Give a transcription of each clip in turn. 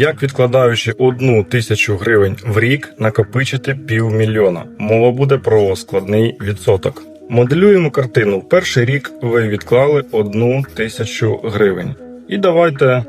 Як відкладаючи одну тисячу гривень в рік, накопичити півмільйона. Мова буде про складний відсоток. Моделюємо картину. Перший рік ви відклали одну тисячу гривень. І давайте е,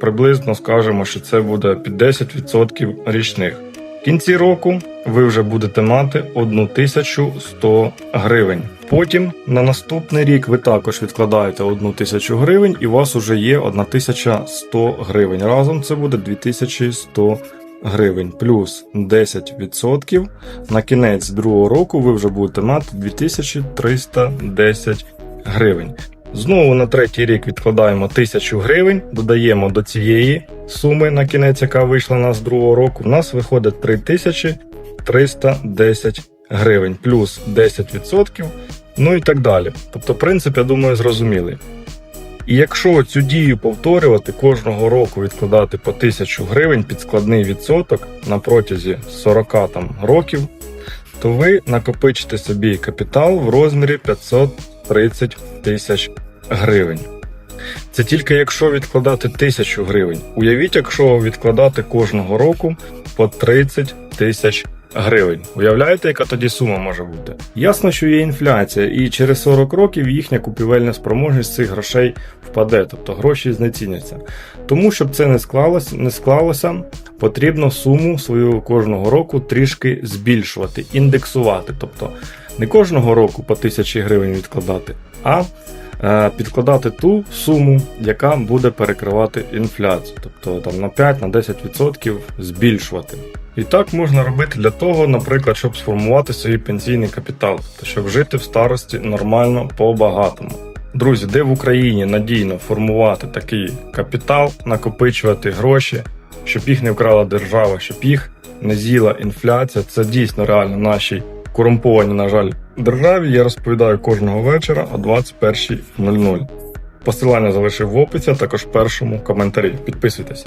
приблизно скажемо, що це буде під 10% річних. В кінці року ви вже будете мати 1100 гривень. Потім на наступний рік ви також відкладаєте 1000 гривень, і у вас вже є 1100 гривень. Разом це буде 2100 гривень плюс 10%. На кінець другого року ви вже будете мати 2310 гривень. Знову на третій рік відкладаємо 1000 гривень, додаємо до цієї суми на кінець, яка вийшла у нас з другого року. У нас виходить 3310 гривень плюс 10%, ну і так далі. Тобто, принцип, я думаю, зрозумілий. І якщо цю дію повторювати кожного року відкладати по 1000 гривень під складний відсоток на протязі 40 там, років, то ви накопичите собі капітал в розмірі 530 тисяч гривень. Це тільки якщо відкладати 1000 гривень. Уявіть, якщо відкладати кожного року по 30 тисяч гривень. Уявляєте, яка тоді сума може бути? Ясно, що є інфляція, і через 40 років їхня купівельна спроможність цих грошей впаде, тобто гроші знеціняться. Тому, щоб це не склалося, не склалося, потрібно суму свою кожного року трішки збільшувати, індексувати. Тобто не кожного року по 1000 гривень відкладати, а підкладати ту суму, яка буде перекривати інфляцію, тобто там на 5-10% збільшувати. І так можна робити для того, наприклад, щоб сформувати свій пенсійний капітал, тобто щоб жити в старості нормально по-багатому. Друзі, де в Україні надійно формувати такий капітал, накопичувати гроші, щоб їх не вкрала держава, щоб їх не з'їла інфляція, це дійсно реально нашій корумпованій, на жаль, державі. Я розповідаю кожного вечора о 21.00. Посилання залишив в описі, а також в першому коментарі. Підписуйтесь.